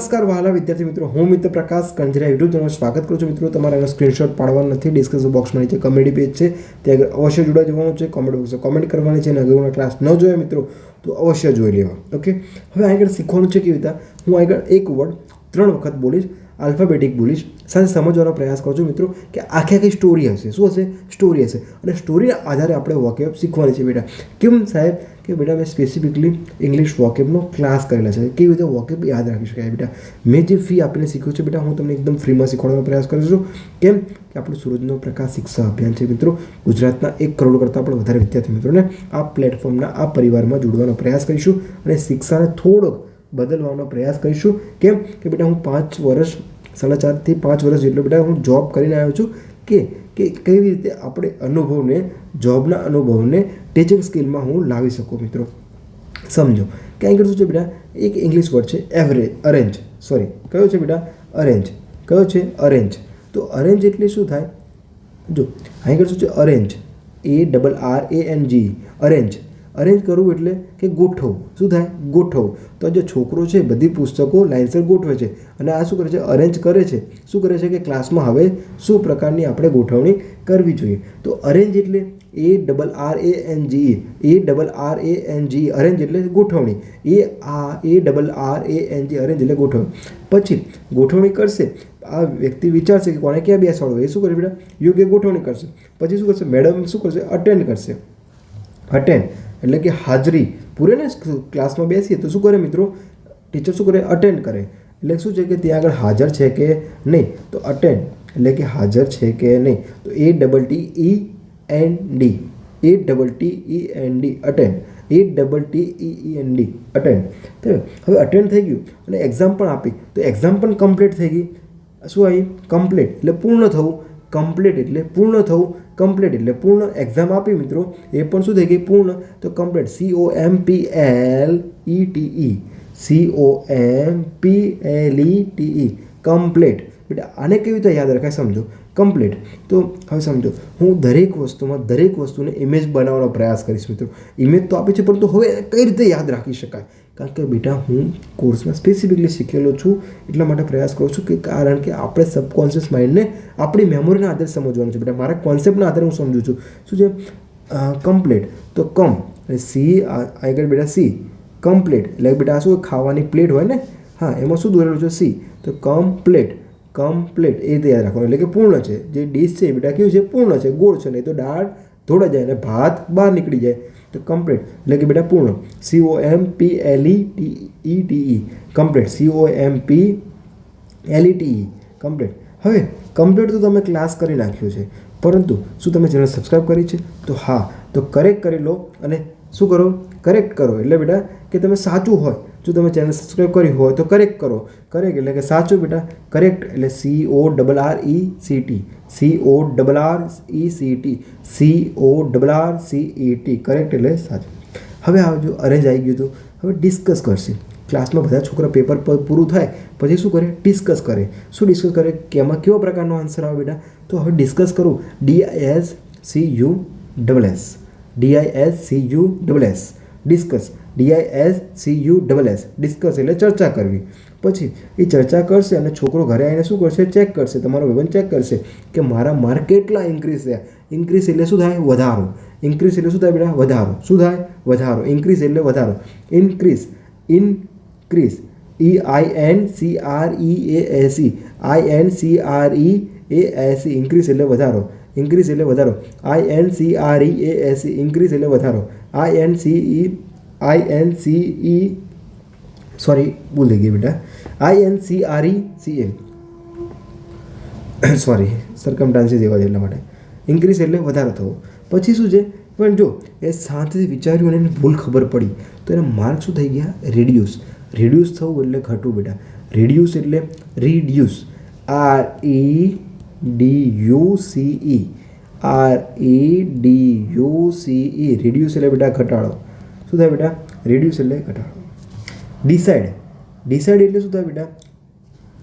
નમસ્કાર, વહાલા વિદ્યાર્થી મિત્રો. હું મિત્ર પ્રકાશ કંજરા યુટ્યુબ ચેનલ સ્વાગત કરું છું. મિત્રો, તમારે એનો સ્ક્રીનશોટ પાડવાનો નથી ડિસ્ક્રિપ્શન બોક્સમાં નીચે કમેડી પેજ છે. ત્યાં અવશ્ય જોડા જવાનું છે. કોમેન્ટ બોક્સમાં કોમેન્ટ કરવાની છે અને અગાઉના ક્લાસ ન જોયા મિત્રો, તો અવશ્ય જોઈ લેવા. ઓકે હવે આગળ શીખવાનું છે કેવી રીતે? હું આગળ એક વર્ડ ત્રણ વખત બોલીશ. આલ્ફાબેટિક બોલીશ સાથે સમજવાનો પ્રયાસ કરજો મિત્રો કે આખી આખી સ્ટોરી હશે. શું હશે? સ્ટોરી હશે. અને સ્ટોરીના આધારે આપણે વોકેબ શીખવાની છે બેટા. કેમ સાહેબ? કે બેટા મેં સ્પેસિફિકલી ઇંગ્લિશ વોકેબનો ક્લાસ કરેલા છે. કેવી રીતે વોકેબ યાદ રાખી શકાય બેટા? મેં જે ફી આપીને શીખ્યું છે બેટા, હું તમને એકદમ ફ્રીમાં શીખવાડવાનો પ્રયાસ કરું છું. કેમ? કે આપણું સૂરજનો પ્રકાશ શિક્ષા અભિયાન છે મિત્રો. ગુજરાતના એક કરોડ કરતાં પણ વધારે વિદ્યાર્થી મિત્રોને આ પ્લેટફોર્મના આ પરિવારમાં જોડવાનો પ્રયાસ કરીશું. અને શિક્ષાને થોડોક બદલવાનો પ્રયાસ કરીશું. કેમ? કે બેટા હું પાંચ વર્ષ સાડા ચારથી પાંચ વર્ષ જેટલો બેટા હું જોબ કરીને આવ્યો છું કે કે કેવી રીતે આપણે અનુભવને જોબના અનુભવને ટીચિંગ સ્કિલમાં હું લાવી શકું મિત્રો? સમજો. કે અહીં આગળ શું છે બેટા? એક ઇંગ્લિશ વર્ડ છે એવરેજ અરેન્જ સોરી કયો છે બેટા? અરેન્જ કયો છે? અરેન્જ તો અરેન્જ એટલે શું થાય? જો, અહીં આગળ શું છે? Arrange A double R A N G arrange arrange કરવું એટલે કે ગોઠવવું શું થાય? ગોઠવવું તો જે છોકરો છે, બધી પુસ્તકો લાઇનસર ગોઠવે છે. અને આ શું કરે છે? અરેન્જ કરે છે. શું કરે છે કે ક્લાસમાં હવે શું પ્રકારની આપણે ગોઠવણી કરવી જોઈએ? તો અરેન્જ એટલે A double R A N G A double R A N G arrange એટલે ગોઠવણી. એ આ, A double R A N G arrange એટલે ગોઠવણી. પછી ગોઠવણી કરશે. આ વ્યક્તિ વિચારશે કે કોને ક્યાં બેસાડો એ શું કરે બેટા? યોગ્ય ગોઠવણી કરશે. પછી શું કરશે? મેડમ શું કરશે? અટેન્ડ કરશે. અટેન્ડ એટલે કે હાજરી. પૂરે ને ક્લાસમાં બેસીએ તો શું કરે મિત્રો? ટીચર શું કરે? અટેન્ડ કરે. એટલે શું છે કે ત્યાં આગળ હાજર છે કે નહીં? તો અટેન્ડ એટલે કે હાજર છે કે નહીં? તો A double T E N D A double T E N D attend A double T E N D attend તો હવે અટેન્ડ થઈ ગયું. અને એક્ઝામ પણ આપી. તો એક્ઝામ પણ કમ્પ્લીટ થઈ ગઈ. શું આવી? કમ્પ્લીટ એટલે પૂર્ણ થવું. કમ્પ્લીટ એટલે પૂર્ણ થવું કમ્પ્લીટ એટલે પૂર્ણ એક્ઝામ આપી મિત્રો. એ પણ શું થઈ ગઈ? પૂર્ણ. તો complete C O M P L E T E C O M P L E T E complete બેટા, આને કેવી રીતે યાદ રખાય સમજો? કમ્પ્લીટ તો હવે સમજો, હું દરેક વસ્તુમાં દરેક વસ્તુને ઇમેજ બનાવવાનો પ્રયાસ કરીશ મિત્રો. ઇમેજ તો આપી છે, પરંતુ હવે કઈ રીતે યાદ રાખી શકાય? કારણ કે બેટા, હું કોર્સમાં સ્પેસિફિકલી શીખેલો છું, એટલા માટે પ્રયાસ કરું છું કે કારણ કે આપણે સબકોન્શિયસ માઇન્ડને આપણી મેમોરીના આધારે સમજવાનું છે. બેટા, મારા કોન્સેપ્ટના આધારે હું સમજું છું. શું છે? કમ્પ્લેટ તો કમ અને સી આગળ બેટા સી કમ્પ્લેટ એટલે બેટા શું ખાવાની પ્લેટ હોય ને? હા, એમાં શું દોરેલું છે? સી તો કમ્પ્લેટ કમ્પ્લેટ એ યાદ રાખવાનું. એટલે કે પૂર્ણ છે. જે ડીશ છે બેટા કેવું છે? પૂર્ણ છે. ગોળ છે. નહીં તો દાળ ધોડા જાય અને ભાત બહાર નીકળી જાય તો કમ્પ્લીટ એટલે કે બેટા પૂર્ણ. C O M P L E T E T E complete C O M P L E T E complete હવે કમ્પ્લીટ તો તમે ક્લાસ કરી નાખ્યો છે. પરંતુ શું તમે ચેનલ સબસ્ક્રાઈબ કરી છે? તો હા. તો કરેક્ટ કરી લો અને શું કરો? કરેક્ટ કરો. એટલે બેટા કે તમે સાચું હોય. જો તમે ચેનલ સબસ્ક્રાઈબ કરી હોય તો કરેક્ટ કરો. કરેક્ટ એટલે કે સાચું બેટા કરેક્ટ એટલે C O double R E C T C O double R E C T C O double R C E T correct એટલે સાચું. હવે આવજો અરેન્જ આવી ગયું હતું હવે ડિસ્કસ કરશે. ક્લાસમાં બધા છોકરા પેપર પર પૂરું થાય, પછી શું કરે? ડિસ્કસ કરે. શું ડિસ્કસ કરે? કે એમાં કેવા પ્રકારનો આન્સર આવે બેટા? તો હવે ડિસ્કસ કરું. D S C U double S D I S C U double S discuss D I S C U double S discuss એટલે ચર્ચા કરવી. પછી એ ચર્ચા કરશે અને છોકરો ઘરે આવીને શું કરશે? ચેક કરશે, તમારો વેબન ચેક કરશે કે મારા માર્ક કેટલા ઇન્ક્રીઝ થયા. ઇન્ક્રીઝ એટલે શું થાય? વધારો. ઇન્ક્રીઝ એટલે શું થાય બેટા? વધારો. શું થાય? વધારો. ઇન્ક્રીઝ એટલે વધારો. Increase increase E I N C R E A S E I N C R E A S increase એટલે વધારો. ઇન્ક્રીઝ એટલે વધારો. I N C R E A S E increase એટલે વધારો. I N C E I N C E sorry ભૂલ ગઈ બેટા. I N C R E C M sorry circumstances એવા છે એટલા માટે. ઇન્ક્રીઝ એટલે વધારો થવો. પછી શું છે? પણ જો, એ શાંતિથી વિચાર્યું અને એને ભૂલ ખબર પડી, તો એના માર્ક શું થઈ ગયા? રિડ્યુસ રેડ્યુસ થવું એટલે ઘટવું બેટા. રેડ્યુસ એટલે reduce R E D U C E R E D U C E reduce એટલે બેટા ઘટાડો. શું થાય બેટા? રિડ્યુસ એટલે ઘટાડો. ડિસાઇડ ડિસાઇડ એટલે શું થાય બેટા?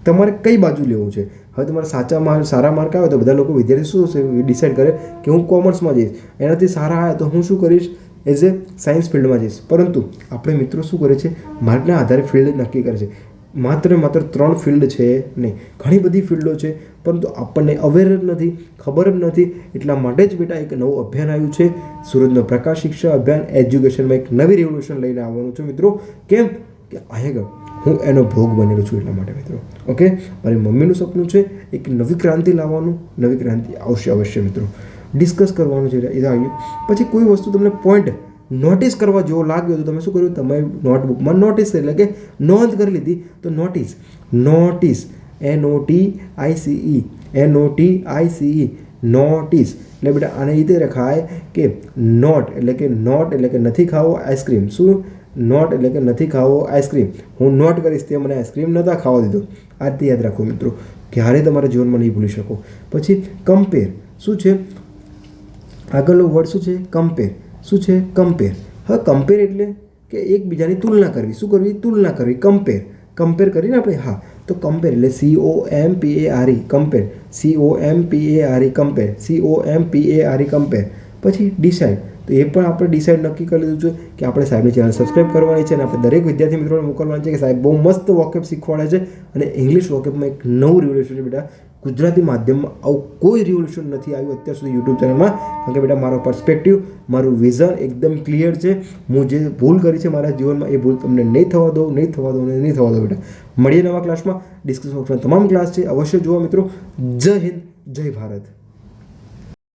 તમારે કઈ બાજુ લેવું છે? હવે તમારે સાચા માર્ક સારા માર્ક આવે તો બધા લોકો વિદ્યાર્થી શું છે ડિસાઇડ કરે કે હું કોમર્સમાં જઈશ. એનાથી સારા આવે તો હું શું કરીશ? એઝ એ સાયન્સ ફિલ્ડમાં જઈશ. પરંતુ આપણે મિત્રો શું કરે છે? માર્કના આધારે ફિલ્ડ નક્કી કરે છે. માત્ર માત્ર ત્રણ ફિલ્ડ છે નહીં. ઘણી બધી ફિલ્ડો છે, પરંતુ આપણને અવેર જ નથી, ખબર જ નથી. એટલા માટે જ બેટા એક નવું અભિયાન આવ્યું છે. સુરતનો પ્રકાશ શિક્ષા અભિયાન એજ્યુકેશનમાં એક નવી રેવોલ્યુશન લઈને આવવાનું છું મિત્રો. કેમ? કે અહીંયા હું એનો ભોગ બનેલો છું એટલા માટે મિત્રો. ઓકે મારી મમ્મીનું સપનું છે એક નવી ક્રાંતિ લાવવાનું, નવી ક્રાંતિ આવશે અવશ્ય મિત્રો. ડિસ્કસ કરવાનું છે. એ આવ્યું પછી કોઈ વસ્તુ તમને પોઈન્ટ નોટિસ કરવા જેવો લાગ્યો તો તમે શું કર્યું? તમારી નોટબુકમાં નોટિસ એટલે કે નોંધ કરી લીધી. તો notice. Notice. N O T I C E N O T I C E notice. એટલે બેટા આને રીતે રખાય કે નોટ, એટલે કે નોટ, એટલે કે નથી ખાવો આઈસ્ક્રીમ. શું? નોટ, એટલે કે નથી ખાવો આઈસ્ક્રીમ. હું નોટ કરીશ તે મને આઈસ્ક્રીમ નહોતા ખાવા દીધો. આ રીતે યાદ રાખો મિત્રો. ક્યારે તમારા જીવનમાં નહીં ભૂલી શકો. પછી કમ્પેર શું છે? આગળનું વર્ડ શું છે? કમ્પેર શું છે? કમ્પેર હવે કમ્પેર એટલે કે એકબીજાની તુલના કરવી. શું કરવી? તુલના કરવી. કમ્પેર કમ્પેર કરીને આપણે, હા. તો કમ્પેર એટલે C O M P A R E compare C O M P A R E compare C O M P A R E compare પછી ડિસાઇડ તો એ પણ આપણે ડિસાઇડ નક્કી કરી લીધું છે કે આપણે સાહેબની ચેનલ સબસ્ક્રાઇબ કરવાની છે અને આપણે દરેક વિદ્યાર્થી મિત્રોને મોકલવાની છે કે સાહેબ બહુ મસ્ત વોકેપ શીખવાડે છે અને ઇંગ્લિશ વોકેપમાં એક નવું રિવોલ્યુશન બેટા. ગુજરાતી માધ્યમમાં આવું કોઈ રિવોલ્યુશન નથી આવ્યું અત્યાર સુધી યુટ્યુબ ચેનલમાં કારણ કે બેટા, મારો પર્સપેક્ટિવ મારું વિઝન એકદમ ક્લિયર છે. હું જે ભૂલ કરી છે મારા જીવનમાં, એ ભૂલ તમને નહીં થવા દો નહીં થવા દો નહીં થવા દો બેટા. મળીએ નવા ક્લાસમાં બોક્સમાં તમામ ક્લાસ છે. અવશ્ય જુઓ મિત્રો. જય હિન્દ, જય ભારત.